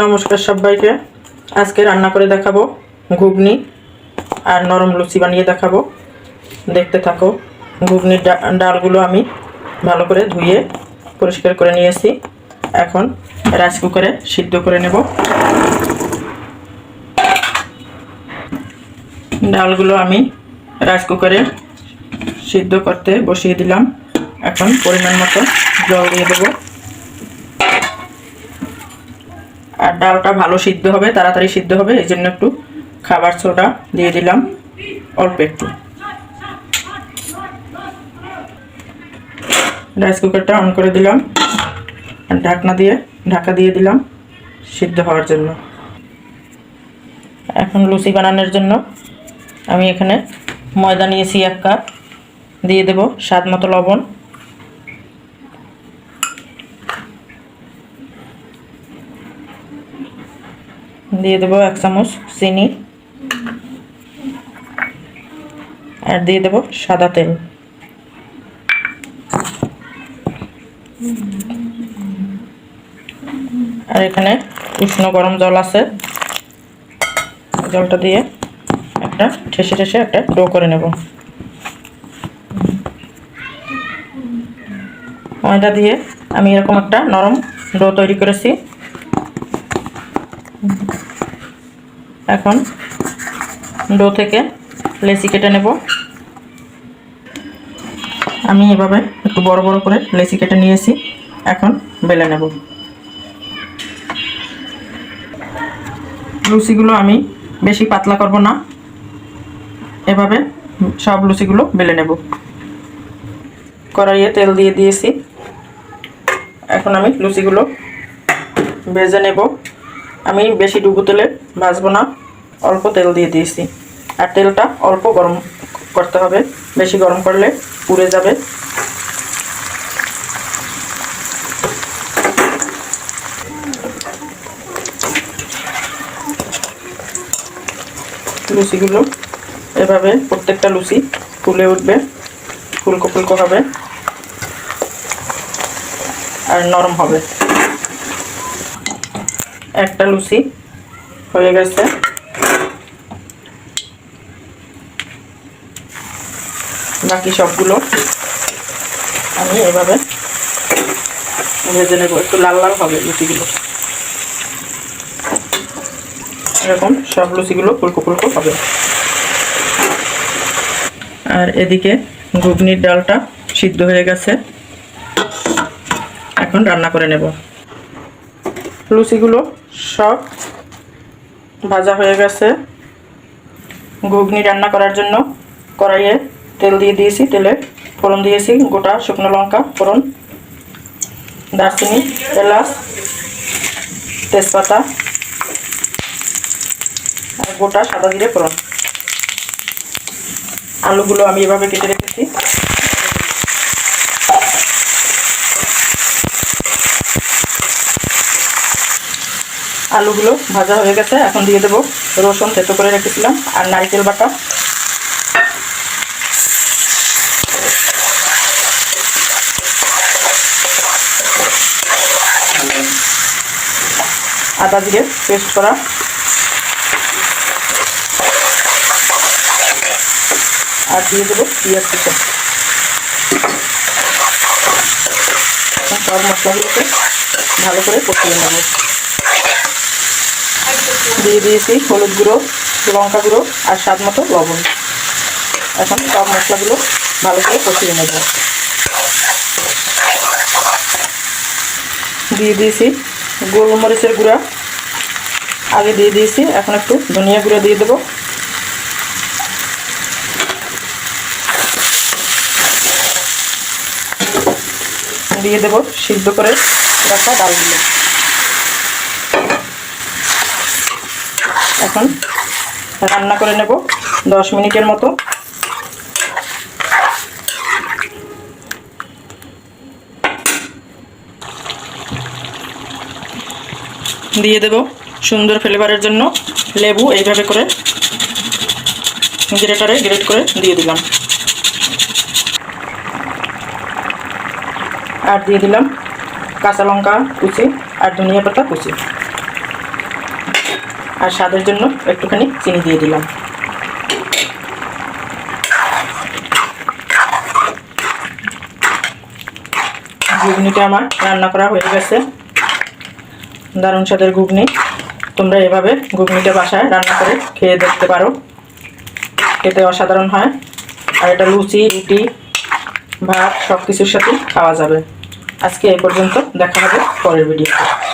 নমস্কার সবাইকে। আজকে রান্না করে দেখাবো ঘুগনি আর নরম লুচি বানিয়ে দেখাবো। দেখতে থাকো, ঘুগনির ডালগুলো আমি ভালো করে ধুয়ে পরিষ্কার করে নিয়েছি। এখন রাইস কুকারে সিদ্ধ করে নেব। ডালগুলো আমি রাইস কুকারে সিদ্ধ করতে বসিয়ে দিলাম। এখন পরিমাণ মতো জল দিয়ে দেবো। আর ডালটা ভালো সিদ্ধ হবে, তাড়াতাড়ি সিদ্ধ হবে, এই জন্য একটু খাবার সোডা দিয়ে দিলাম, অল্প একটু। রাইস কুকারটা অন করে দিলাম, আর ঢাকনা দিয়ে, ঢাকা দিয়ে দিলাম সিদ্ধ হওয়ার জন্য। এখন লুচি বানানোর জন্য আমি এখানে ময়দা নিয়েছি এক কাপ, দিয়ে দেব স্বাদ মতো লবণ। দিয়ে দেবো এক চামচ চিনি। আর দিয়ে দেবো সাদা তেল। আর এখানে উষ্ণ গরম জল আছে। জলটা দিয়ে একটা ঠেসে ঠেসে একটা ডো করে নেব। ময়দা দিয়ে আমি এরকম একটা নরম ডো তৈরি করেছি। এখন ডো থেকে লেচি কেটে নেব। আমি এভাবে একটু বড় বড় করে লেচি কেটে নিয়েছি, এখন বেলে নেব। লুচিগুলো আমি বেশি পাতলা করব না, এভাবে সব লুচিগুলো বেলে নেব। কড়াইয়ে তেল দিয়ে দিয়েছি। এখন আমি লুচিগুলো ভেজে নেব। আমি বেশি ডুবো তেলে ভাজবো না, অল্প তেল দিয়ে দিয়েছি। আর তেলটা অল্প গরম করতে হবে। বেশি গরম করলে পুড়ে যাবে। লুচিগুলো এভাবে প্রত্যেকটা লুচি ফুলে উঠবে, ফুলকো ফুলকো হবে আর নরম হবে। একটা লুচি হয়ে গেছে। বাকি সবগুলো আমি এভাবে ভেজে নেব। একটু লাল লাল হবে লুচিগুলো। এরকম সব লুচিগুলো ফুলকো ফুলকো হবে। আর এদিকে ঘুগনির ডালটা সিদ্ধ হয়ে গেছে। এখন রান্না করে নেব। লুচিগুলো সব ভাজা হয়ে গেছে। ঘুগনি রান্না করার জন্য কড়াইয়ে তেল দিয়ে দিয়েছি, তেলে ফোড়ন দিয়েছি, গোটা শুকনো লঙ্কা, ফোড়ন, দারচিনি, এলাচ, তেজপাতা, আর গোটা সাদা জিরে ফোড়ন। আলুগুলো আমি এভাবে কেটে রেখেছি। আলুগুলো ভাজা হয়ে গেছে, এখন দিয়ে দেবো রসুন থেতো করে রেখেছিলাম আর নারকেল বাটা। আদা দিয়ে পেস্ট করা। আর দিয়ে দেবো পেঁয়াজ কুচো। সব মশলাগুলোকে ভালো করে কষিয়ে নেব। দিয়ে দিয়েছি হলুদ গুঁড়ো, লঙ্কা গুঁড়ো আর স্বাদ মতো লবণ। এখন সব মশলাগুলো ভালো করে কষিয়ে নেব। দিয়ে দিয়েছি গোলমরিচের গুঁড়া। আগে দিয়ে দিয়েছি, এখন একটু ধনিয়া গুঁড়ো দিয়ে দেবো। দিয়ে দেবো সিদ্ধ করে রাখা ডালগুলো। এখন রান্না করে নেব দশ মিনিটের মতো। দিয়ে দেব সুন্দর ফ্লেভারের জন্য লেবু, এইভাবে করে গ্রেটারে গ্রেট করে দিয়ে দিলাম। আর দিয়ে দিলাম কাঁচা লঙ্কা কুচি আর ধনিয়া পাতা কুচি। আর স্বাদের জন্য একটুখানি চিনি দিয়ে দিলাম। ঘুগনিটা আমার রান্না করা হয়ে গেছে। দারুণ স্বাদের ঘুগনি। তোমরা এভাবে ঘুগনিটা বাসায় রান্না করে খেয়ে দেখতে পারো। খেতে অসাধারণ হয়। আর এটা লুচি, রুটি, ভাত সব কিছুর সাথে খাওয়া যাবে। আজকে এই পর্যন্ত দেখা হবে পরের ভিডিওতে।